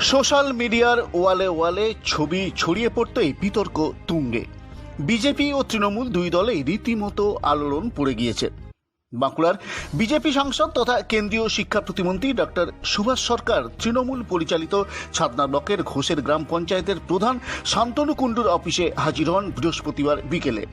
Social মিডিয়ার ওয়ালে ওয়ালে ছবি ছড়িয়ে পড়তেই বিতর্ক তুঙ্গে। বিজেপি ও তৃণমূল দুই দলেই রীতিমতো আলোড়ন পড়ে গিয়েছে। বাঁকুড়ার বিজেপি সাংসদ তথা কেন্দ্রীয় শিক্ষা প্রতিমন্ত্রী ডক্টর সুভাষ সরকার তৃণমূল পরিচালিত ছাতনা ব্লকের ঘোষের গ্রাম পঞ্চায়েতের প্রধান শান্তনু কুণ্ডুর অফিসে হাজির হন বৃহস্পতিবার বিকেলে।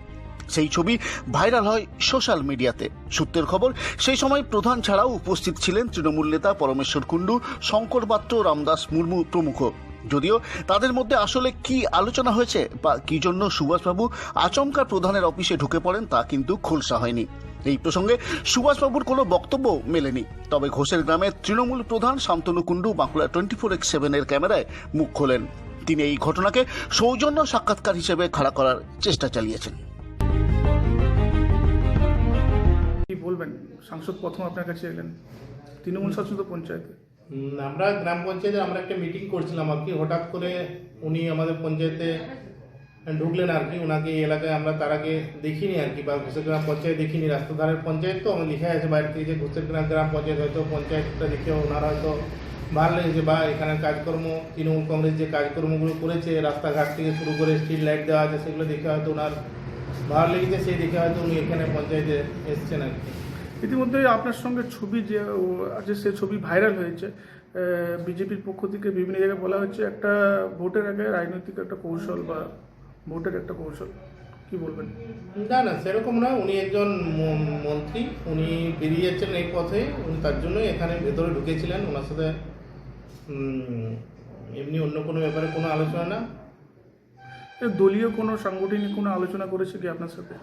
সেই ছবি ভাইরাল হয় সোশ্যাল মিডিয়াতে। সূত্রের খবর, সেই সময় প্রধান ছাড়াও উপস্থিত ছিলেন তৃণমূল নেতা পরমেশ্বর কুণ্ডু, শঙ্কর পাত্র, রামদাস মুর্মু প্রমুখ। যদিও তাদের মধ্যে আসলে কি আলোচনা হয়েছে বা কি জন্য সুভাষবাবু আচমকা প্রধানের অফিসে ঢুকে পড়েন তা কিন্তু খোলসা হয়নি। এই প্রসঙ্গে সুভাষবাবুর কোনো বক্তব্য মেলেনি। তবে ঘোষের গ্রামের তৃণমূল প্রধান Shantanu Kundu Bankura twenty four x সেভেনের ক্যামেরায় মুখ খোলেন। তিনি এই ঘটনাকে সৌজন্য সাক্ষাৎকার হিসেবে খাড়া করার চেষ্টা চালিয়েছেন। বলবেন? সাংসদ প্রথম আপনার কাছে এলেন। তৃণমূল শাসিত পঞ্চায়েতে। আমরা গ্রাম পঞ্চায়েতে আমরা একটা মিটিং করছিলাম আর কি। হঠাৎ করে উনি আমাদের পঞ্চায়েতে ঢুকলেন আর কি। ওনাকে এই এলাকায় আমরা তার আগে দেখিনি আর কি বা ঘুষের গ্রাম পঞ্চায়েত দেখিনি। রাস্তা ধারের পঞ্চায়েত তো আমার লেখা আছে বাইরে থেকে যে ঘুষের গ্রাম গ্রাম পঞ্চায়েত হয়তো পঞ্চায়েতটা দেখে ওনারা হয়তো ভালো লেগেছে বা এখানের কাজকর্ম, তৃণমূল কংগ্রেস যে কাজকর্মগুলো করেছে, রাস্তাঘাট থেকে শুরু করে স্ট্রিট লাইট দেওয়া আছে, সেগুলো দেখে হয়তো ওনার ভালো লেগেছে, সেই দেখে হয়তো উনি এখানে পঞ্চায়েতে এসছেন আর কি। ইতিমধ্যে আপনার সঙ্গে ছবি যে আছে সে ছবি ভাইরাল হয়েছে। বিজেপির পক্ষ থেকে বিভিন্ন জায়গায় বলা হচ্ছে একটা ভোটের আগে রাজনৈতিক একটা কৌশল বা ভোটের একটা কৌশল। কি বলবেন? না না সেরকম না উনি একজন মন্ত্রী। উনি বেরিয়ে যাচ্ছেন এই পথে। উনি তার জন্যই এখানে ভেতরে ঢুকেছিলেন। ওনার সাথে এমনি অন্য কোনো ব্যাপারে কোনো আলোচনা না। দলীয় কোনো সাংগঠনিক কোনো আলোচনা করেছে কি আপনার সাথে?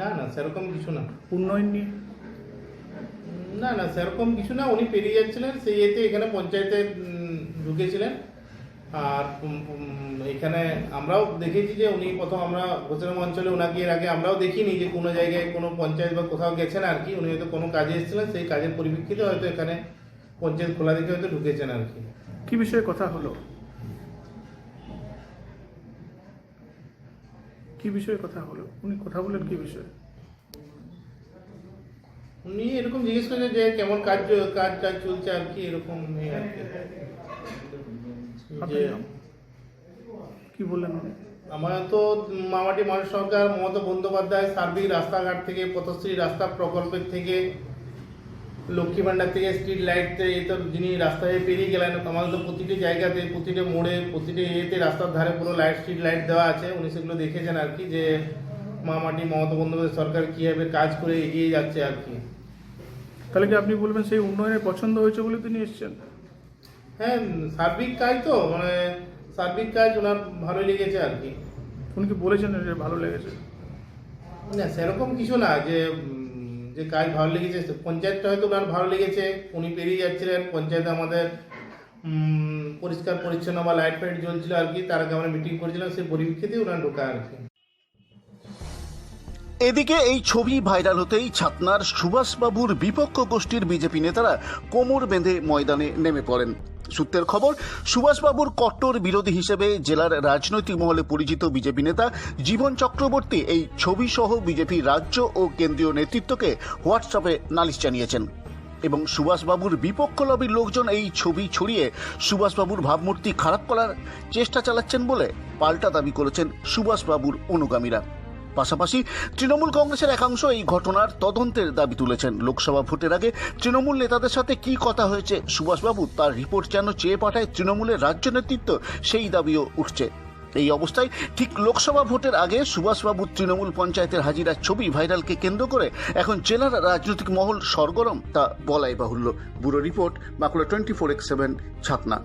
না না সেরকম কিছু না। উন্নয়ন নিয়ে? না না, সেরকম কিছু না, উনি পেরিয়ে যাচ্ছিলেন, সেই এতে এখানে পঞ্চায়েতে ঢুকেছিলেন। আর এখানে আমরাও দেখেছি যে উনি প্রথম আমরা গোচরম অঞ্চলে ওনাকে এর আগে আমরাও দেখিনি যে কোনো জায়গায় কোনো পঞ্চায়েত বা কোথাও গেছেন আর কি। উনি হয়তো কোনো কাজে এসেছিলেন, সেই কাজের পরিপ্রেক্ষিতে হয়তো এখানে পঞ্চায়েত খোলা দেখে হয়তো ঢুকেছেন আর কি। কি বিষয়ে কথা হলো? কি বিষয়ে কথা হলো? উনি কথা বলেন কি বিষয়ে? উনি এরকম জিজ্ঞেস করেছেন যে কেমন কাজ কাজ কাজ চলছে আর কি এরকম আর কি। বললেন আমার তো মামাটি মানুষ সরকার মমতা বন্দ্যোপাধ্যায় সার্বিক রাস্তাঘাট থেকে পথশ্রী রাস্তা প্রকল্পের থেকে লক্ষ্মী ভাণ্ডার থেকে স্ট্রিট লাইট এই তো যিনি রাস্তায় পেরিয়ে গেলেন আমাদের তো প্রতিটি জায়গাতে প্রতিটি মোড়ে প্রতিটি ইয়েতে রাস্তার ধারে পুরো লাইট স্ট্রিট লাইট দেওয়া আছে। উনি সেগুলো দেখেছেন আর কি যে মামাটি মমতা বন্দ্যোপাধ্যায় সরকার কীভাবে কাজ করে এগিয়ে যাচ্ছে আর কি। তাহলে কি আপনি বলবেন সেই উন্নয়নের পছন্দ হয়েছে বলে তিনি এসেছেন? হ্যাঁ সার্বিক কাজ তো মানে সার্বিক কাজ ওনার ভালোই লেগেছে আর কি। উনি কি বলেছেন যে ভালো লেগেছে? না সেরকম কিছু না যে যে কাজ ভালো লেগেছে পঞ্চায়েতটা হয়তো ওনার ভালো লেগেছে উনি পেরিয়ে যাচ্ছিলেন পঞ্চায়েতে আমাদের পরিষ্কার পরিচ্ছন্ন বা লাইট ফাইট জ্বলছিল আর কি তার আগে আমরা মিটিং করেছিলাম সেই পরিপ্রেক্ষিতে ওনার ঢোকা আর কি। এদিকে এই ছবি ভাইরাল হতেই ছাতনার সুভাষবাবুর বিপক্ষ গোষ্ঠীর বিজেপি নেতারা কোমর বেঁধে ময়দানে নেমে পড়েন। সূত্রের খবর, সুভাষবাবুর কট্টর বিরোধী হিসেবে জেলার রাজনৈতিক মহলে পরিচিত বিজেপি নেতা জীবন চক্রবর্তী এই ছবি সহ বিজেপি রাজ্য ও কেন্দ্রীয় নেতৃত্বকে হোয়াটসঅ্যাপে নালিশ জানিয়েছেন। এবং সুভাষবাবুর বিপক্ষ লবির লোকজন এই ছবি ছড়িয়ে সুভাষবাবুর ভাবমূর্তি খারাপ করার চেষ্টা চালাচ্ছেন বলে পাল্টা দাবি করেছেন সুভাষবাবুর অনুগামীরা। পাশাপাশি তৃণমূল কংগ্রেসের একাংশ এই ঘটনার তদন্তের দাবি তুলেছেন। লোকসভা ভোটের আগে তৃণমূল নেতাদের সাথে কি কথা হয়েছে সুভাষবাবু, তার রিপোর্ট যেন চেয়ে পাঠায় তৃণমূলের রাজ্য নেতৃত্ব, সেই দাবিও উঠছে। এই অবস্থায় ঠিক লোকসভা ভোটের আগে সুভাষবাবুর তৃণমূল পঞ্চায়েতের হাজিরার ছবি ভাইরালকে কেন্দ্র করে এখন জেলার রাজনৈতিক মহল সরগরম, তা বলাই বাহুল্য। Bureau report Bankura twenty four x seven Chhatna